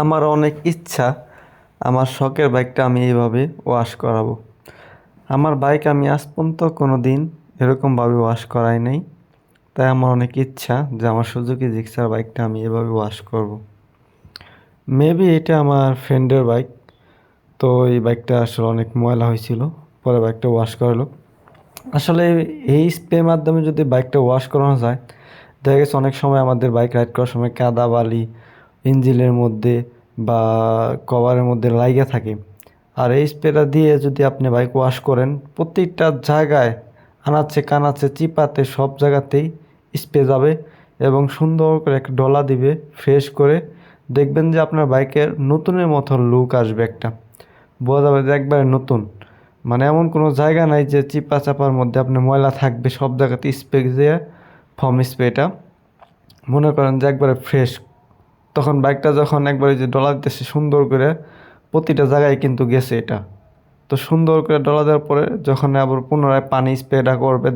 আমার অনেক ইচ্ছা, আমার শখের বাইকটা আমি এইভাবে ওয়াশ করাবো। আমার বাইক আমি আজ পর্যন্ত কোনো দিন এরকমভাবে ওয়াশ করাই নাই। তাই আমার অনেক ইচ্ছা যে আমার সুজুকি জিক্সার বাইকটা আমি এভাবে ওয়াশ করব। মেবি এটা আমার ফ্রেন্ডের বাইক। তো এই বাইকটা আসলে অনেক ময়লা হয়েছিল, পরে বাইকটা ওয়াশ করালো। আসলে এই স্প্রের মাধ্যমে যদি বাইকটা ওয়াশ করানো যায়, দেখা গেছে অনেক সময় আমাদের বাইক রাইড করার সময় কাদা বালি ইঞ্জিনের মধ্যে বা কভারের মধ্যে লাইগা থাকে। আর এই স্প্রেটা দিয়ে যদি আপনি বাইক ওয়াশ করেন প্রত্যেকটা জায়গায় আনাচ্ছে কানাচ্ছে চিপাতে সব জায়গাতেই স্প্রে যাবে এবং সুন্দর করে একটা ডলা দিবে, ফ্রেশ করে। দেখবেন যে আপনার বাইকের নতুনের মতো লুক আসবে একটা। বোঝা যাবে যে একবারে নতুন। মানে এমন কোনো জায়গা নাই যে চিপা চাপার মধ্যে আপনার ময়লা থাকবে, সব জায়গাতে স্প্রে দিয়ে ফর্ম স্প্রেটা। মনে করেন যে একবারে ফ্রেশ তখন বাইকটা যখন একবারে যে ডলা দিতেছে সুন্দর করে, প্রতিটা জায়গায় কিন্তু গেছে এটা। তো সুন্দর করে ডলা দেওয়ার পরে যখন আবার পুনরায় পানি স্প্রেটা করবে